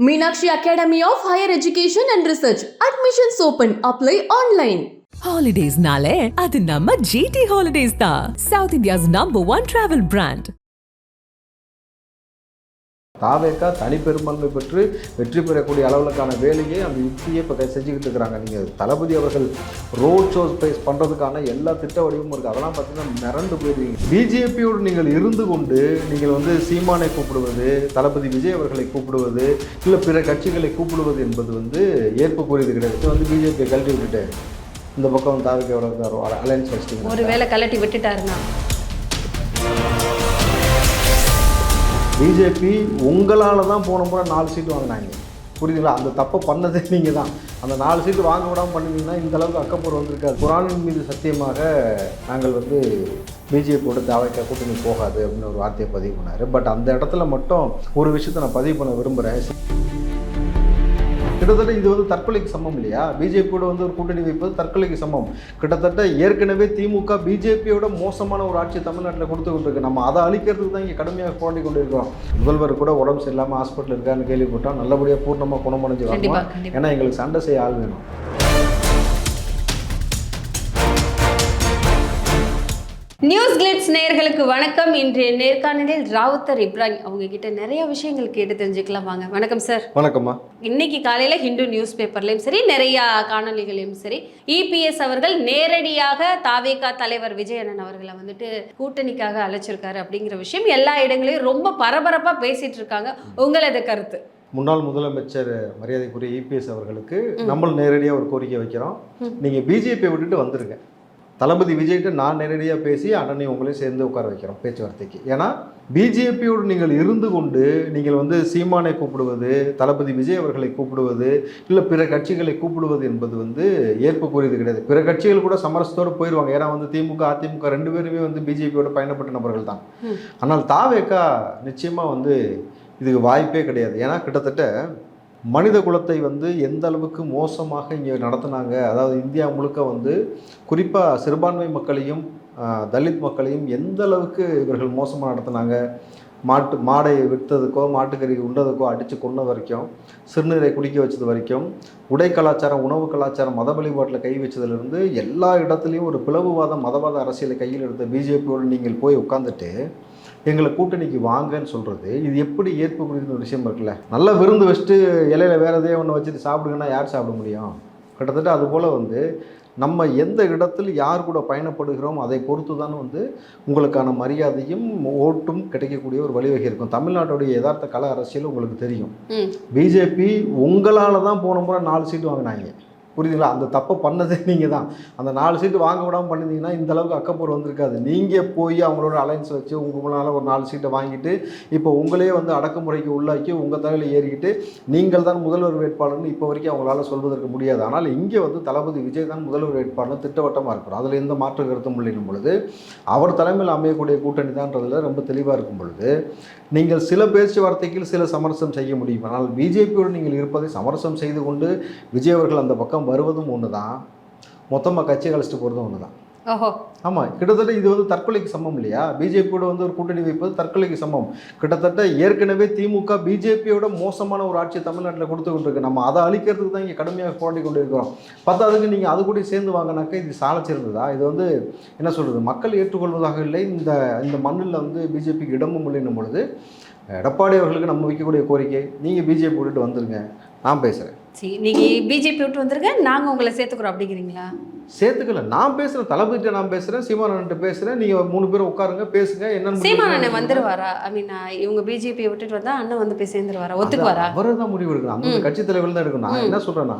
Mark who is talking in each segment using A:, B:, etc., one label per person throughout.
A: Minakshi Academy of Higher Education and Research. Admissions open. Apply online.
B: Holidays nale, ಅದು ನಮ್ಮ GT Holidays ತಾ South India's number one travel brand.
C: தாவேக்கா தனிப்பெரும்பான்மை பெற்று வெற்றி பெறக்கூடிய அளவுக்கான வேலையை அந்த யுக்தியை இப்போ செஞ்சுக்கிட்டு இருக்கிறாங்க. நீங்கள் தளபதி அவர்கள் ரோட் ஷோஸ் பேஸ் பண்ணுறதுக்கான எல்லா திட்ட வடிவமும் இருக்குது அதெல்லாம் பார்த்தீங்கன்னா மிரண்டு போயிடுவீங்க. பிஜேபியோடு நீங்கள் இருந்து கொண்டு நீங்கள் வந்து சீமானை கூப்பிடுவது தளபதி விஜய் அவர்களை கூப்பிடுவது இல்லை பிற கட்சிகளை கூப்பிடுவது என்பது வந்து ஏற்புக்குரியது கிடையாது. இது வந்து பிஜேபியை கழட்டி விட்டுட்டு இந்த பக்கம் தாவேக்கா அலையன்ஸ்
D: வச்சுட்டு ஒருவேளை கலட்டி விட்டுட்டாருன்னா?
C: பிஜேபி உங்களால் தான் போன முறை நாலு சீட்டு வாங்கினாங்க. புரியுதுங்களா? அந்த தப்பை பண்ணதே நீங்கள் தான். அந்த நாலு சீட்டு வாங்க விடாமல் பண்ணிங்கன்னா இந்த அளவுக்கு அக்கப்பூர் வந்திருக்காது குரானின் மீது சத்தியமாக நாங்கள் வந்து பிஜேபியோட தாவைக்கா கூட்டணி போகாது அப்படின்னு ஒரு வார்த்தையை பதிவு பண்ணார். பட் அந்த இடத்துல மட்டும் ஒரு விஷயத்தை நான் பதிவு பண்ண விரும்புகிறேன் கிட்டத்தட்ட இது வந்து தற்கொலைக்கு சமம் இல்லையா? பிஜேபியோட வந்து ஒரு கூட்டணி வைப்பது தற்கொலைக்கு சமம். கிட்டத்தட்ட ஏற்கனவே திமுக பிஜேபியோட மோசமான ஒரு ஆட்சி தமிழ்நாட்டில் கொடுத்து கொண்டிருக்கு. நம்ம அதை அழிக்கிறதுக்கு தான் இங்கே கடுமையாக போராடி கொண்டு இருக்கோம் முதல்வர் கூட உடம்பு சரியில்லாமல் ஹாஸ்பிட்டல் இருக்கான்னு கேள்விப்பட்டோம். நல்லபடியாக பூர்ணமாக குணமடைஞ்சு வரணும். ஏன்னா எங்களுக்கு சண்டை செய்ய ஆள் வேணும்.
D: நியூஸ் கிளிட்ஸ் நேயர்களுக்கு வணக்கம். இன்றைய நேர்காணலில் ராவுத்தர் இப்ராஹிம் அவங்க கிட்ட நிறைய விஷயங்கள் கேட்டு தெரிஞ்சுக்கலாம். வாங்க வணக்கம் சார்.
C: வணக்கம்மா.
D: இன்னைக்கு காலையில ஹிந்து நியூஸ் பேப்பர்லயும் சரி நிறைய காணொளிகளையும் சரி இபிஎஸ் அவர்கள் நேரடியாக தாவேகா தலைவர் விஜயண்ணன் அவர்களை வந்துட்டு கூட்டணிக்காக அழைச்சிருக்காரு அப்படிங்கிற விஷயம் எல்லா இடங்களையும் ரொம்ப பரபரப்பா பேசிட்டு இருக்காங்க. உங்களது கருத்து?
C: முன்னாள் முதலமைச்சர் மரியாதைக்குரிய இபிஎஸ் அவர்களுக்கு நம்ம நேரடியாக ஒரு கோரிக்கை வைக்கிறோம். நீங்கள் பிஜேபியை விட்டுட்டு வந்துருங்க. தளபதி விஜய்கிட்ட நான் நேரடியாக பேசி அண்ணனை உங்களையும் சேர்ந்து உட்கார வைக்கிறோம் பேச்சுவார்த்தைக்கு. ஏன்னா பிஜேபியோடு நீங்கள் இருந்து கொண்டு நீங்கள் வந்து சீமானை கூப்பிடுவது தளபதி விஜய் அவர்களை கூப்பிடுவது இல்லை பிற கட்சிகளை கூப்பிடுவது என்பது வந்து ஏற்புக்குரியது கிடையாது. பிற கட்சிகள் கூட சமரசத்தோடு போயிடுவாங்க ஏன்னா வந்து திமுக அதிமுக ரெண்டு பேருமே வந்து பிஜேபியோட பயணப்பட்ட நபர்கள் தான். ஆனால் தாவேக்கா நிச்சயமாக வந்து இதுக்கு வாய்ப்பே கிடையாது. ஏன்னா கிட்டத்தட்ட மனித குலத்தை வந்து எந்த அளவுக்கு மோசமாக இங்கே நடத்துனாங்க அதாவது இந்தியா முழுக்க வந்து குறிப்பாக சிறுபான்மை மக்களையும் தலித் மக்களையும் எந்த அளவுக்கு இவர்கள் மோசமாக நடத்துனாங்க? மாட்டு மாடை விற்றதுக்கோ மாட்டுக்கறி உண்டதுக்கோ அடித்து கொண்ட வரைக்கும் சிறுநீரை குடிக்க வச்சது வரைக்கும் உடை கலாச்சாரம் உணவு கலாச்சாரம் மத வழிபாட்டில் கை வச்சதுலேருந்து எல்லா இடத்துலையும் ஒரு பிளவுவாத மதவாத அரசியலை கையில் எடுத்த பிஜேபியோடு நீங்கள் போய் உட்காந்துட்டு எங்களை கூட்டணிக்கு வாங்கன்னு சொல்கிறது இது எப்படி ஏற்புக்குரிய ஒரு விஷயம் இருக்குல்ல. நல்லா விருந்து வச்சுட்டு இலையில வேற எதையோ ஒன்று வச்சுட்டு சாப்பிடுங்கன்னா யார் சாப்பிட முடியும்? கிட்டத்தட்ட அதுபோல் வந்து நம்ம எந்த இடத்தில் யார் கூட பயணப்படுகிறோம் அதை பொறுத்து தான் வந்து உங்களுக்கான மரியாதையும் ஓட்டும் கிடைக்கக்கூடிய ஒரு வழிவகை இருக்கும். தமிழ்நாட்டுடைய யதார்த்த கல அரசியல் உங்களுக்கு தெரியும். பிஜேபி உங்களால் தான் போன முறை நாலு சீட்டு வாங்கினாங்க. புரியுதுங்களா? அந்த தப்பை பண்ணதே நீங்கள் தான் அந்த நாலு சீட்டு வாங்க விடாமல் பண்ணியிருந்தீங்கன்னா இந்த அளவுக்கு அக்கப்பூர் வந்திருக்காது. நீங்கள் போய் அவங்களோட அலைன்ஸ் வச்சு உங்களால் ஒரு நாலு சீட்டை வாங்கிட்டு இப்போ உங்களே வந்து அடக்குமுறைக்கு உள்ளாக்கி உங்கள் தலையில் ஏறிக்கிட்டு நீங்கள் தான் முதல்வர் வேட்பாளர்னு இப்போ வரைக்கும் அவங்களால சொல்வதற்கு முடியாது. ஆனால் இங்கே வந்து தளபதி விஜய் தான் முதல்வர் வேட்பாளர் திட்டவட்டமாக இருக்கிறோம் அதில் எந்த மாற்று கருத்தும் இல்லைன்னும் பொழுது அவர் தலைமையில் அமையக்கூடிய கூட்டணி தான்றதில் ரொம்ப தெளிவாக இருக்கும் பொழுது நீங்கள் சில பேச்சுவார்த்தைக்கு சில சமரசம் செய்ய முடியும். ஆனால் பிஜேபியோடு நீங்கள் இருப்பதை சமரசம் செய்து கொண்டு விஜய் அவர்கள் அந்த பக்கம் வருவதும் ஒன்று தான் மொத்தமாக கட்சி கழிச்சிட்டு போகிறதும் ஒன்று தான்
D: ஓஹோ.
C: ஆமாம் கிட்டத்தட்ட இது வந்து தற்கொலைக்கு சமம் இல்லையா? பிஜேபியோட வந்து ஒரு கூட்டணி வைப்பது தற்கொலைக்கு சமம். கிட்டத்தட்ட ஏற்கனவே திமுக பிஜேபியோட மோசமான ஒரு ஆட்சி தமிழ்நாட்டில் கொடுத்து கொண்டிருக்கு. நம்ம அதை அழிக்கிறதுக்கு தான் இங்கே கடுமையாக போராடி கொண்டு இருக்கிறோம் பத்தாவதுக்கு நீங்கள் அது கூட சேர்ந்து வாங்கினாக்கா இது சாலச்சிருந்ததா இது வந்து என்ன சொல்கிறது மக்கள் ஏற்றுக்கொள்வதாக இல்லை. இந்த இந்த மண்ணில் வந்து பிஜேபிக்கு இடமும் இல்லைன்னும் பொழுது எடப்பாடி அவர்களுக்கு நம்ம வைக்கக்கூடிய கோரிக்கை நீங்கள் பிஜேபி விட்டுட்டு வந்துருங்க. நான் பேசுகிறேன்
D: சரி நீங்க பிஜேபி விட்டு வந்துருங்க நாங்க உங்களை சேர்த்துக்கிறோம் அப்படிங்கிறீங்களா?
C: சேர்த்துக்கல. நான் பேசுகிறேன் தளபதிட்ட நான் பேசுகிறேன் சீமானன்ட்ட பேசுகிறேன் நீங்கள் மூணு பேரும் உட்காருங்க பேசுங்க என்னன்னு
D: சீமான் அண்ணன்
C: முடிவு
D: வந்துருவாரா? ஐ மீன் இவங்க பிஜேபியை விட்டுட்டு வந்தா அண்ணன் வந்து போய் சேர்ந்துருவாரா? ஒத்துக்குவாரா?
C: அவரை தான் முடிவு எடுக்கணும். அந்த. கட்சி தலைவர் தான் எடுக்கணும். நான். என்ன சொல்றேன்னா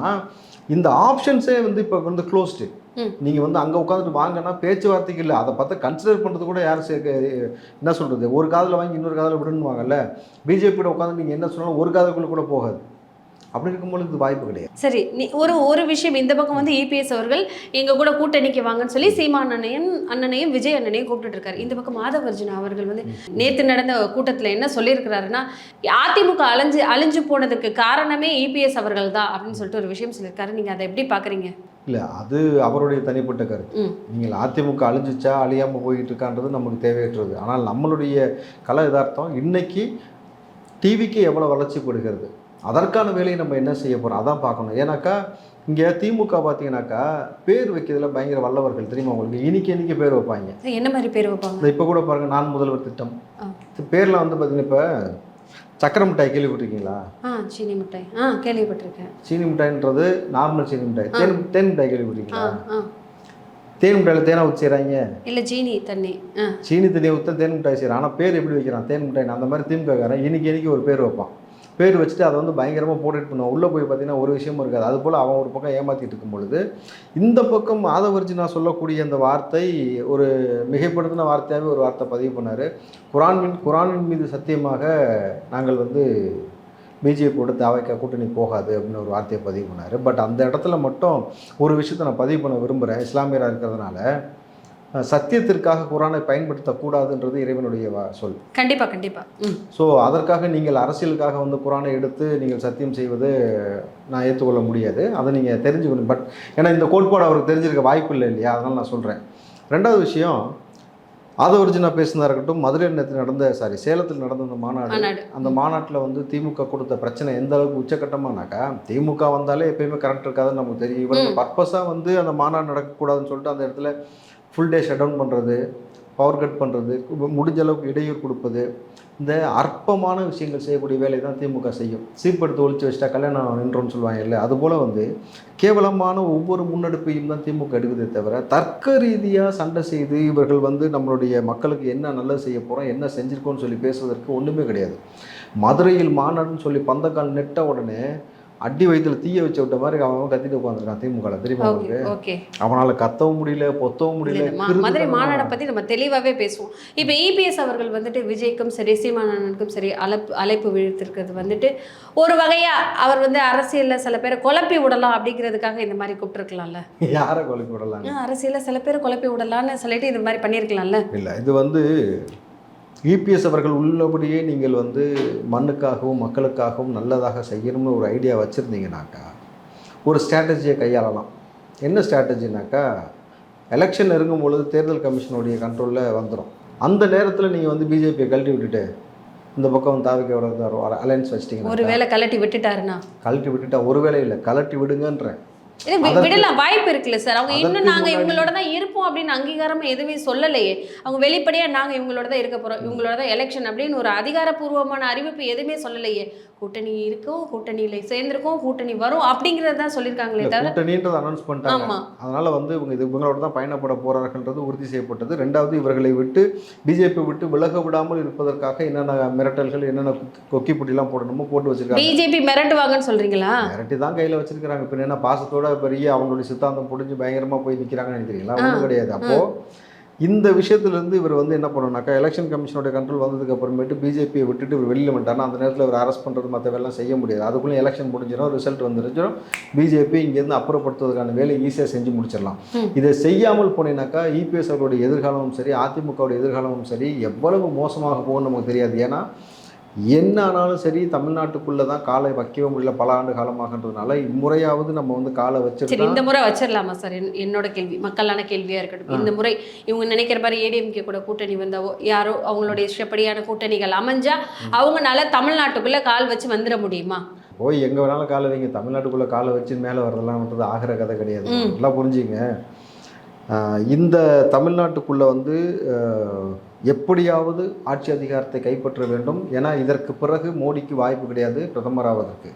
C: இந்த ஆப்ஷன்ஸே வந்து இப்போ வந்து க்ளோஸ்டு. நீங்க வந்து அங்க உட்காந்துட்டு வாங்கினா பேச்சுவார்த்தைக்கு இல்லை. அதை பார்த்து கன்சிடர் பண்றது கூட யாரும் சேர்க்க என்ன சொல்றது? ஒரு காதுல வாங்கி இன்னொரு காதுல விடணுவாங்கல்ல பிஜேபியோட உட்காந்து நீங்க என்ன சொன்னாலும் ஒரு காதுக்குள்ள கூட போகாது. அப்படி இருக்கும்போது இது வாய்ப்பு கிடையாது.
D: சரி நீ ஒரு ஒரு விஷயம் இந்த பக்கம் வந்து இபிஎஸ் அவர்கள் எங்க கூட கூட்டணிக்கு வாங்கன்னு சொல்லி சீமான் அண்ணனையும் அண்ணனையும் விஜய் அண்ணனையும் கூப்பிட்டு இருக்காரு. இந்த பக்கம் மாதவர்ஜுனா அவர்கள் வந்து நேத்து நடந்த கூட்டத்துல என்ன சொல்லியிருக்கிறாருன்னா அதிமுக அழிஞ்சு அழிஞ்சு போனதுக்கு காரணமே இபிஎஸ் அவர்கள் தான் அப்படின்னு சொல்லிட்டு ஒரு விஷயம் சொல்லியிருக்காரு. நீங்க அதை எப்படி பாக்குறீங்க?
C: இல்லை அது அவருடைய தனிப்பட்ட கருத்து. நீங்கள் அதிமுக அழிஞ்சிச்சா அழியாமல் போயிட்டு இருக்கான்றது நமக்கு தேவையற்றது. ஆனால் நம்மளுடைய கல யதார்த்தம் இன்னைக்கு டிவிக்கு எவ்வளோ வளர்ச்சி கொடுக்கிறது? அதற்கான வேலையை நம்ம என்ன செய்ய போகிறோம் அதான் பார்க்கணும். ஏன்னாக்கா இங்கே திமுக பார்த்தீங்கன்னாக்கா பேர் வைக்கிறதுல பயங்கர வல்லவர்கள். தெரியுமா உங்களுக்கு? இனிக்க இனிக்க பேர் வைப்பாங்க?
D: என்ன மாதிரி பேர் வைப்பாங்க?
C: இப்போ கூட பாருங்கள் நான் முதல்வர் திட்டம். பேரில் வந்து பார்த்தீங்கன்னா இப்போ சக்கரை மிட்டாய் கேள்விப்பட்டிருக்கீங்களா?
D: ஆ சீனி மிட்டாய். ஆ கேள்விப்பட்டிருக்கேன்.
C: சீனி மிட்டாய்ன்றது நார்மல் சீனி மிட்டாய். தேன் தேன் மிட்டாய் கேள்விப்பட்டிருக்கீங்களா? தேன் மிட்டாயில் தேனை ஊற்றி செய்கிறாங்க
D: இல்லை சீனி தண்ணி.
C: சீனி தண்ணியை ஊற்ற தேன் மிட்டாய் செய்கிறான் ஆனால் பேர் எப்படி வைக்கிறான்? தேன் மிட்டாய் அந்த மாதிரி திமுககாரன் இன்னைக்கு இன்னைக்கு ஒரு பேர் வைப்பான். பேர் வச்சுட்டு அதை வந்து பயங்கரமாக போர்ட்ரேட் பண்ணுவான் உள்ளே போய் பார்த்தீங்கன்னா ஒரு விஷயமும் இருக்காது. அது போல் அவன் ஒரு பக்கம் ஏமாற்றிட்டு இருக்கும் பொழுது இந்த பக்கம் ஆதவர்ஜினா சொல்லக்கூடிய அந்த வார்த்தை ஒரு மிகைப்படுத்தின வார்த்தையாகவே ஒரு வார்த்தை பதிவு பண்ணார். மின் குரானின் மீது சத்தியமாக நாங்கள் வந்து பிஜேபியோட தாவைக்கா கூட்டணி போகாது அப்படின்னு ஒரு வார்த்தையை பதிவு பண்ணார். பட் அந்த இடத்துல மட்டும் ஒரு விஷயத்தை நான் பதிவு பண்ண விரும்புகிறேன் இஸ்லாமியராக இருக்கிறதுனால சத்தியத்திற்காக குரானை பயன்படுத்தக்கூடாதுன்றது இறைவனுடைய சொல்.
D: கண்டிப்பா கண்டிப்பா. ம்.
C: ஸோ அதற்காக நீங்கள் அரசியலுக்காக வந்து குரானை எடுத்து நீங்கள் சத்தியம் செய்வது நான் ஏற்றுக்கொள்ள முடியாது. அதை நீங்கள் தெரிஞ்சுக்கணும். பட் ஏன்னா இந்த கோட்பாடு அவருக்கு தெரிஞ்சிருக்க வாய்ப்பு இல்லை இல்லையா? அதனால் நான் சொல்கிறேன் ரெண்டாவது விஷயம் ஆதவர்ஜினா பேசுனதா இருக்கட்டும் மதுரை நேற்று நடந்த சாரி சேலத்தில் நடந்த அந்த மாநாடு
D: மாநாடு.
C: அந்த மாநாட்டில் வந்து திமுக கொடுத்த பிரச்சனை எந்த அளவுக்கு உச்சக்கட்டமானாக்கா திமுக வந்தாலே எப்பயுமே கரெக்ட் இருக்காதுன்னு நமக்கு தெரியும். இவங்க பர்பஸாக வந்து அந்த மாநாடு நடக்கக்கூடாதுன்னு சொல்லிட்டு அந்த இடத்துல ஃபுல் டே ஷட் டவுன் பண்ணுறது பவர் கட் பண்ணுறது முடிஞ்ச அளவுக்கு இடையூறு கொடுப்பது இந்த அற்பமான விஷயங்கள் செய்யக்கூடிய வேலையை தான் திமுக செய்யும். சீப்படுத்து ஒழிச்சு வச்சிட்டா கல்யாணம் நின்றோம்னு சொல்லுவாங்க இல்லை அதுபோல் வந்து கேவலமான ஒவ்வொரு முன்னெடுப்பையும் தான் திமுக எடுக்குதே தவிர தர்க்க ரீதியாக சண்டை செய்து இவர்கள் வந்து நம்மளுடைய மக்களுக்கு என்ன நல்லது செய்ய போகிறோம் என்ன செஞ்சுருக்கோன்னு சொல்லி பேசுவதற்கு ஒன்றுமே கிடையாது. மதுரையில் மாநாடுன்னு சொல்லி பந்தக்கால் நெட்ட உடனே அடி வயிற்றுல தீய வச்சு விட்ட மாதிரி அவன் கத்திட்டு உட்காந்துருக்கான் திமுக தெரியுமா
D: ஓகே
C: அவனால கத்தவும் முடியல பொத்தவும் முடியல
D: மதுரை மாநாடை பத்தி நம்ம தெளிவாவே பேசுவோம். இப்போ இபிஎஸ் அவர்கள் வந்துட்டு விஜய்க்கும் சரி சீமானனுக்கும் சரி அழைப்பு அழைப்பு விழுத்திருக்கிறது வந்துட்டு ஒரு வகையா அவர் வந்து அரசியல்ல சில பேரை குழப்பி விடலாம் அப்படிங்கிறதுக்காக இந்த மாதிரி கூப்பிட்டுருக்கலாம்ல?
C: யாரை விடலாங்க?
D: ஏன் அரசியல்ல சில பேரை குழப்பி விடலாம்னு சொல்லிட்டு இந்த மாதிரி பண்ணியிருக்கலாம்ல?
C: இல்லை இது வந்து இபிஎஸ் அவர்கள் உள்ளபடியே நீங்கள் வந்து மண்ணுக்காகவும் மக்களுக்காகவும் நல்லதாக செய்யணும்னு ஒரு ஐடியா வச்சுருந்தீங்கனாக்கா ஒரு ஸ்ட்ராட்டஜியை கையாளலாம். என்ன ஸ்ட்ராட்டஜினாக்கா எலெக்ஷன் நெருங்கும் பொழுது தேர்தல் கமிஷனுடைய கண்ட்ரோலில் வந்துடும் அந்த நேரத்தில் நீங்கள் வந்து பிஜேபியை கழட்டி விட்டுட்டு இந்த பக்கம் தாவிக்க அலையன்ஸ் வச்சிட்டிங்கன்னா
D: ஒரு வேளை கலட்டி விட்டுட்டாருன்னா?
C: கழட்டி விட்டுட்டா ஒருவேளை இல்லை கழட்டி விடுங்கன்றேன்.
D: விடலாம். வாய்ப்பு இருக்குல்ல சார். அவங்க இன்னும் நாங்க இவங்களோட தான் இருப்போம் அப்படின்னு அங்கீகாரம் எதுவுமே சொல்லலையே. அவங்க வெளிப்படையா நாங்க இவங்களோட தான் இருக்க போறோம். இவங்களோட தான் எலெக்ஷன் அப்படின்னு ஒரு அதிகாரப்பூர்வமான அறிவிப்பு எதுவுமே சொல்லலையே. கூட்டணி இருக்கும் கூட்டணியில சேர்ந்திருக்கோம் கூட்டணி வரும் அப்படிங்கறத தான் சொல்லியிருக்காங்களே தவிர
C: கூட்டணின்றதை அனௌன்ஸ் பண்ணிட்டாங்க. அதனால வந்து இவங்க இது இவங்களோட தான் பயணப்பட போறார்கள்ன்றது உறுதி செய்யப்பட்டது. ரெண்டாவது இவர்களை விட்டு பிஜேபி விட்டு விலக விடாமல் இருப்பதற்காக என்னென்ன மிரட்டல்கள் என்னென்ன கொக்கி- புட்டிலாம் போடணுமோ போட்டு வச்சிருக்காங்க.
D: பிஜேபி மிரட்டுவாங்கன்னு சொல்றீங்களா?
C: மிரட்டி தான் கையில் வச்சிருக்காங்க இப்போ என்ன பாசத்தோட பெரிய அவங்களுடைய சித்தாந்தம் புடிஞ்சு பயங்கரமா போய் நிற்கிறாங்கன்னு நினைக்கிறீங்களா? ஒன்றும் கிடையாது. அப்போ இந்த விஷயத்துலேருந்து இவர் வந்து என்ன பண்ணணும்னாக்கா எலெக்ஷன் கமிஷனோட கண்ட்ரோல் வந்ததுக்கு அப்புறமேட்டு பிஜேபியை விட்டுட்டு இவர் வெளியில் வந்துட்டாருன்னா அந்த நேரத்தில் இவர் அரெஸ்ட் பண்ணுறது மற்றவெல்லாம் செய்ய முடியாது. அதுக்குள்ளே எலெக்ஷன் முடிஞ்சிடும் ரிசல்ட் வந்துருச்சிடும் பிஜேபி இங்கேருந்து அப்புறப்படுத்துவதற்கான வேலையை ஈஸியாக செஞ்சு முடிச்சிடலாம். இதை செய்யாமல் போனீங்கன்னாக்கா இபிஎஸ் அவருடைய எதிர்காலமும் சரி அதிமுகவுடைய எதிர்காலமும் சரி எவ்வளவு மோசமாக போகும்னு நமக்கு தெரியாது. ஏன்னா என்ன ஆனாலும் சரி தமிழ்நாட்டுக்குள்ளே தான் காலை வைக்கவே முடியல பல ஆண்டு காலமாகன்றதுனால இம்முறையாவது நம்ம வந்து காலை வச்சுட்டு
D: இந்த முறை வச்சிடலாமா சார்? என்- என்னோட கேள்வி மக்களான கேள்வியா இருக்கட்டும். இந்த முறை இவங்க நினைக்கிற மாதிரி ஏடிஎம்கே கூட கூட்டணி வந்தாவோ யாரோ அவங்களுடைய இஷ்டப்படியான கூட்டணிகள் அமைஞ்சா அவங்கனால தமிழ்நாட்டுக்குள்ள கால் வச்சு வந்துட முடியுமா?
C: போய் எங்கே வேணாலும் காலை வைங்க தமிழ்நாட்டுக்குள்ளே காலை வச்சு மேலே வரதெல்லாம்ன்றது ஆகிற கதை கிடையாது. நல்லா புரிஞ்சுங்க. இந்த தமிழ்நாட்டுக்குள்ளே வந்து எப்படியாவது ஆட்சி அதிகாரத்தை கைப்பற்ற வேண்டும். ஏன்னா இதற்கு பிறகு மோடிக்கு வாய்ப்பு கிடையாது பிரதமராவதற்கு.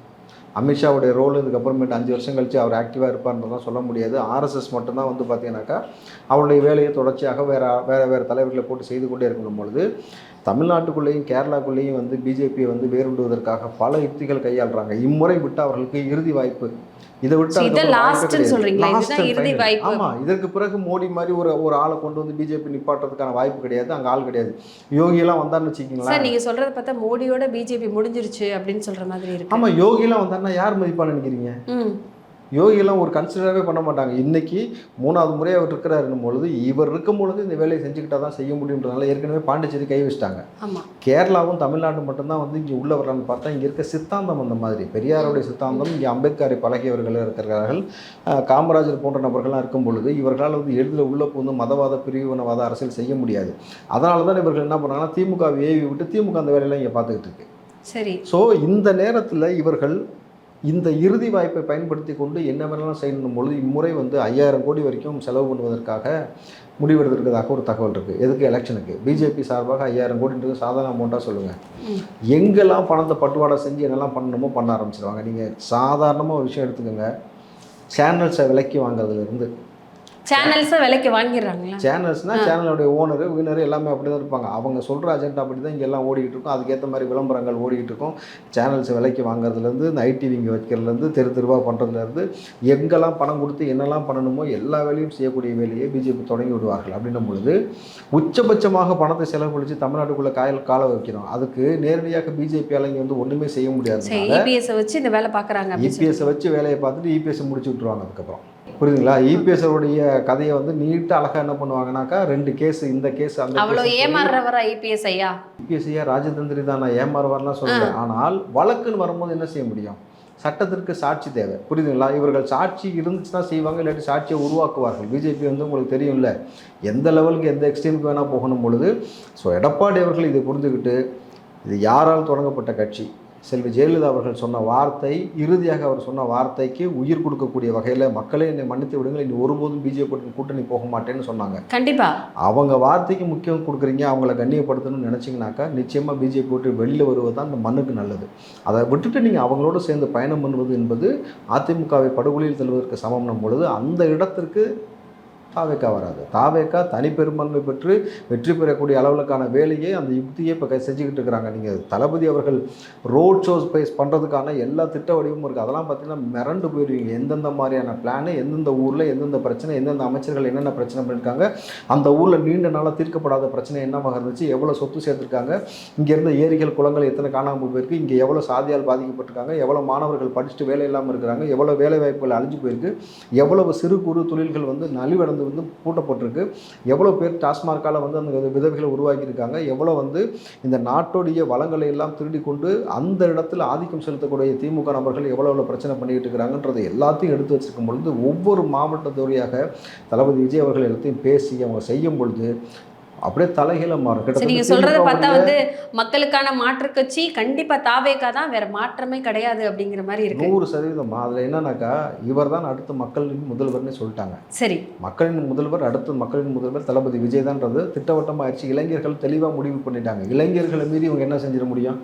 C: அமித்ஷாவுடைய ரோல் இதுக்கப்புறமேட்டு அஞ்சு வருஷம் கழிச்சு அவர் ஆக்டிவாக இருப்பார்ன்றதான் சொல்ல முடியாது. ஆர்எஸ்எஸ் மட்டும்தான் வந்து பார்த்தீங்கன்னாக்கா அவருடைய வேலையை தொடர்ச்சியாக வேறு வேறு வேறு தலைவர்களை போட்டு செய்து கொண்டே இருக்கணும் பொழுது தமிழ்நாட்டுக்குள்ளேயும் கேரளாக்குள்ளேயும் வந்து பிஜேபியை வந்து வேறுண்டுவதற்காக பல யுக்திகள் கையாளுறாங்க. இம்முறை விட்டு அவர்களுக்கு இறுதி வாய்ப்பு. இதை விட்டு. ஆமா இதற்கு பிறகு மோடி மாதிரி ஒரு ஒரு ஆளை கொண்டு வந்து பிஜேபி நிப்பாட்டுறதுக்கான வாய்ப்பு கிடையாது. அங்க ஆள் கிடையாது. யோகி எல்லாம் வந்தான்னு
D: சார்
C: வச்சுக்கிங்களேன்
D: நீங்க சொல்றத பார்த்தா மோடியோட பிஜேபி முடிஞ்சிருச்சு அப்படின்னு சொல்ற மாதிரி இருக்கு.
C: ஆமா யோகி எல்லாம் வந்தாருன்னா யார் மதிப்பான்னு நினைக்கிறீங்க?
D: ம்.
C: யோகி எல்லாம் ஒரு கன்சிடராகவே பண்ண மாட்டாங்க. இன்னைக்கு மூணாவது முறையாக அவர் இருக்கிறாருன்னும் பொழுது இவர் இருக்கும் பொழுது இந்த வேலையை செஞ்சுக்கிட்டா தான் செய்ய முடியுன்றதுனால ஏற்கனவே பாண்டிச்சேரி கை வச்சிட்டாங்க. கேரளாவும் தமிழ்நாடும் மட்டும்தான் வந்து இங்கே உள்ள வரலான்னு பார்த்தா இங்கே இருக்க சித்தாந்தம் அந்த மாதிரி. பெரியாருடைய சித்தாந்தம் இங்கே அம்பேத்கரை பழகியவர்கள் இருக்கிறார்கள். காமராஜர் போன்ற நபர்கள்லாம் இருக்கும் பொழுது இவர்களால் வந்து எளிதில் உள்ள புகுந்து மதவாத பிரிவினவாத அரசியல் செய்ய முடியாது. அதனால தான் இவர்கள் என்ன பண்ணுறாங்கன்னா திமுக ஏவி விட்டு திமுக அந்த வேலையெல்லாம் இங்கே பார்த்துக்கிட்டு இருக்கு.
D: சரி.
C: ஸோ இந்த நேரத்தில் இவர்கள் இந்த இறுதி வாய்ப்பை பயன்படுத்தி கொண்டு என்ன வேணாலும் செய்யணும் பொழுது இம்முறை வந்து ஐயாயிரம் கோடி வரைக்கும் செலவு பண்ணுவதற்காக முடிவெடுத்திருக்கிறதாக ஒரு தகவல் இருக்குது எதுக்கு எலெக்ஷனுக்கு? பிஜேபி சார்பாக ஐயாயிரம் கோடின்றது சாதாரண அமௌண்ட்டாக சொல்லுங்கள்.
D: எங்கெல்லாம்
C: பணத்தை பட்டுவாடா செஞ்சு என்னெல்லாம் பண்ணணுமோ பண்ண ஆரம்பிச்சிருவாங்க. நீங்கள் சாதாரணமாக ஒரு விஷயம் எடுத்துக்கோங்க. சேனல்ஸை விலைக்கு வாங்குறதுலேருந்து
D: சேனல்ஸை விலைக்கு வாங்கிடுறாங்களா?
C: சேனல்ஸ்னால் சேனலோடைய ஓனர் வினர் எல்லாமே அப்படி தான் இருப்பாங்க. அவங்க சொல்கிற அஜெண்டா அப்படி தான் இங்கே எல்லாம் ஓடிக்கிட்டு இருக்கும். அதுக்கேற்ற மாதிரி விளம்பரங்கள் ஓடிக்கிட்டு இருக்கும். சேனல்ஸ் விலைக்கு வாங்குறதுலேருந்து இந்த ஐடிவி இங்கே வைக்கிறதுலேருந்து தெரு தெருவாக பண்ணுறதுலேருந்து எங்கெல்லாம் பணம் கொடுத்து என்னெல்லாம் பண்ணணுமோ எல்லா வேலையும் செய்யக்கூடிய வேலையை பிஜேபி தொடங்கி விடுவார்கள். அப்படின்னும் பொழுது உச்சபட்சமாக பணத்தை செலவழித்து தமிழ்நாட்டுக்குள்ளே காயல் கால வைக்கிறோம். அதுக்கு நேரடியாக பிஜேபியால் இங்கே வந்து ஒன்றுமே செய்ய
D: சரி
C: முடியாதுனால
D: இபிஎஸ் வச்சு இந்த வேலை பார்க்குறாங்க சொல்லி.
C: இபிஎஸ்ஸை வச்சு வேலையை பார்த்துட்டு இபிஎஸ் முடிச்சு விட்ருவாங்க அதுக்கப்புறம். புரியுதுங்களா? இபிஎஸ்ஸோடைய கதையை வந்து நீட்டாக அழகாக என்ன பண்ணுவாங்கனாக்கா ரெண்டு கேஸ் இந்த கேஸ் அந்த
D: அவ்வளோ ஏமாறுறவரா ஐபிஎஸ் ஐயா?
C: இபிஎஸ்சியா ராஜதந்திரி தான் நான் ஏமாறுவார்லாம் சொல்கிறேன் ஆனால் வழக்குன்னு வரும்போது என்ன செய்ய முடியும்? சட்டத்திற்கு சாட்சி தேவை. புரியுதுங்களா? இவர்கள் சாட்சி இருந்துச்சுன்னா செய்வாங்க இல்லாட்டி சாட்சியை உருவாக்குவார்கள். பிஜேபி வந்து உங்களுக்கு தெரியும்ல. எந்த லெவலுக்கு எந்த எக்ஸ்ட்ரீமுக்கு வேணால் போகணும் பொழுது ஸோ எடப்பாடி அவர்கள் இதை புரிந்துக்கிட்டு இது யாரால் தொடங்கப்பட்ட கட்சி? செல்வி ஜெயலலிதா அவர்கள் சொன்ன வார்த்தை இறுதியாக அவர் சொன்ன வார்த்தைக்கு உயிர் கொடுக்கக்கூடிய வகையில் மக்களே என்னை மன்னித்து விடுங்கள் இனி ஒருபோதும் பிஜேபி கூட்டணி போக மாட்டேன்னு சொன்னாங்க.
D: கண்டிப்பா.
C: அவங்க வார்த்தைக்கு முக்கியம் கொடுக்குறீங்க அவங்கள கண்ணியப்படுத்தணும்னு நினச்சிங்கனாக்கா நிச்சயமாக பிஜேபி விட்டு வெளியில் வருவது தான் இந்த மண்ணுக்கு நல்லது. அதை விட்டுட்டு நீங்கள் அவங்களோட சேர்ந்து பயணம் பண்ணுவது என்பது அதிமுகவை படுகொலியில் தள்ளுவதற்கு சமம்னும் பொழுது அந்த இடத்திற்கு தாவேக்கா வராது. தாவேக்கா தனிப்பெரும்பான்மை பெற்று வெற்றி பெறக்கூடிய அளவுக்கான வேலையை அந்த யுக்தியை இப்போ செஞ்சுக்கிட்டு இருக்கிறாங்க. நீங்கள் தளபதி அவர்கள் ரோட் ஷோஸ் பேஸ் பண்ணுறதுக்கான எல்லா திட்ட வடிவமும் இருக்குது அதெல்லாம் பார்த்தீங்கன்னா மிரண்டு போயிடுவீங்க எந்தெந்த மாதிரியான பிளானு எந்தெந்த ஊரில் எந்தெந்த பிரச்சனை எந்தெந்த அமைச்சர்கள் என்னென்ன பிரச்சனை பண்ணியிருக்காங்க அந்த ஊரில் நீண்ட நாளாக தீர்க்கப்படாத பிரச்சனை என்னவாக இருந்துச்சு எவ்வளோ சொத்து சேர்த்துருக்காங்க இங்கேருந்து ஏரிகள் குளங்கள் எத்தனை காணாமல் போயிருக்கு இங்கே எவ்வளோ சாதியால் பாதிக்கப்பட்டிருக்காங்க எவ்வளோ மாணவர்கள் படிச்சுட்டு வேலை இல்லாமல் இருக்கிறாங்க எவ்வளோ வேலை வாய்ப்புகள் அழிஞ்சு போயிருக்கு எவ்வளவு சிறு குறு தொழில்கள் வந்து நலிவடைந்து வந்து பூட்டப்பட்டிருக்கு. எவ்வளோ பேர் டாஸ்மார்க்கால் வந்து அந்த விதவைகளை உருவாக்கியிருக்காங்க. எவ்வளோ வந்து இந்த நாட்டுடைய வளங்களை எல்லாம் திருடி கொண்டு அந்த இடத்துல ஆதிக்கம் செலுத்தக்கூடிய திமுக நபர்கள் எவ்வளோ எவ்வளோ பிரச்சனை பண்ணிக்கிட்டு இருக்கிறாங்கன்றதை எல்லாத்தையும் எடுத்து வச்சிருக்கும் பொழுது ஒவ்வொரு மாவட்டத்தோடையாக தளபதி விஜய் அவர்கள் எல்லாத்தையும் பேசி அவங்க செய்யும் பொழுது அப்படியே தலைகீழ மாறும்.
D: நீங்க சொல்றத பார்த்தா வந்து மக்களுக்கான மாற்று கட்சி கண்டிப்பா தாவேக்கா தான் வேற மாற்றமே கிடையாது அப்படிங்கிற மாதிரி இருக்கு.
C: நூறு சதவீதமா. அதில் என்னன்னாக்கா இவர் தான் அடுத்த மக்களின் முதல்வர்னு சொல்லிட்டாங்க.
D: சரி.
C: மக்களின் முதல்வர் அடுத்து மக்களின் முதல்வர் தளபதி விஜய் தான்றது. திட்டவட்டமாகிடுச்சு இளைஞர்கள் தெளிவாக முடிவு பண்ணிட்டாங்க. இளைஞர்களை மீறி இவங்க என்ன செஞ்சிட முடியும்?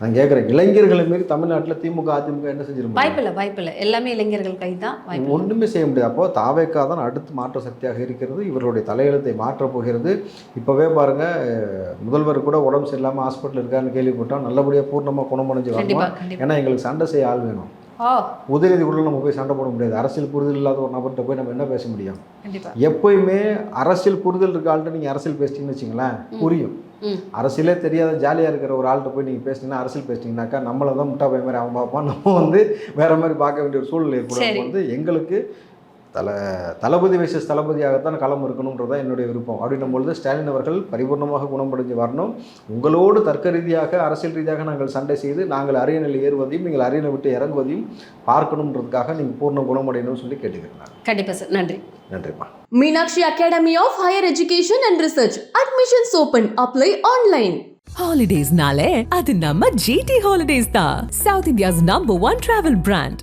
C: நான் கேட்குறேன் இளைஞர்களை மீறி தமிழ்நாட்டில் திமுக அதிமுக என்ன செஞ்சிட முடியும்?
D: வாய்ப்பில்லை வாய்ப்பில்லை. எல்லாமே இளைஞர்கள் கை தான்
C: ஒன்றுமே செய்ய முடியாது. அப்போ தாவேக்கா தான் அடுத்து மாற்ற சக்தியாக இருக்கிறது. இவருடைய தலையெழுத்தை மாற்றப் போகிறது. இப்போவே பாருங்கள் முதல்வர் கூட உடம்பு சரியில்லாமல் ஹாஸ்பிட்டல் இருக்காருன்னு கேள்விப்பட்டோம். நல்லபடியாக பூர்ணமாக குணமடைஞ்சு வரணும்? ஏன்னா எங்களுக்கு சண்டை செய்ய ஆள் வேணும். உதயநிதி கூட நம்ம போய் சண்டை போட முடியாது. அரசியல் புரிதல் இல்லாத ஒரு நபர்கிட்ட போய் நம்ம என்ன பேச முடியும்? எப்பயுமே அரசியல் புரிதல் இருக்க ஆள்கிட்ட நீங்கள் அரசியல் பேசிட்டீங்கன்னு வச்சுங்களேன் புரியும். அரசியலே தெரியாத ஜாலியாக இருக்கிற ஒரு ஆள்கிட்ட போய் நீங்கள் பேசினீங்கன்னா அரசியல் பேசிட்டீங்கன்னாக்கா நம்மளை தான் முட்டா பையன் மாதிரி அவன் பார்ப்பான் நம்ம வந்து வேற மாதிரி பார்க்க வேண்டிய ஒரு சூழ்நிலை. ஏற்படும் வந்து எங்களுக்கு தல தளபதி வைசஸ் தளபதியாகத்தான் களம் இருக்கணுன்றது தான் என்னுடைய விருப்பம். அப்படின்னும் பொழுது ஸ்டாலின் அவர்கள் பரிபூர்ணமாக குணமடைஞ்சு வரணும். உங்களோடு தர்க்க ரீதியாக அரசியல் ரீதியாக நாங்கள் சண்டை செய்து நாங்கள் அரியணையில் ஏறுவதையும் நீங்கள் அரியணை விட்டு இறங்குவதையும் பார்க்கணுன்றதுக்காக நீங்கள் பூர்ண குணமடையணும்னு சொல்லி கேட்டுக்கிறேன்
D: கண்டிப்பா சார். நன்றி.
C: நன்றிம்மா.
A: Minakshi Academy of Higher Education and Research. Admissions open. Apply online.
B: Holidays nale, ಅದು ನಮ್ಮ GT Holidays ತಾ South India's number one travel brand.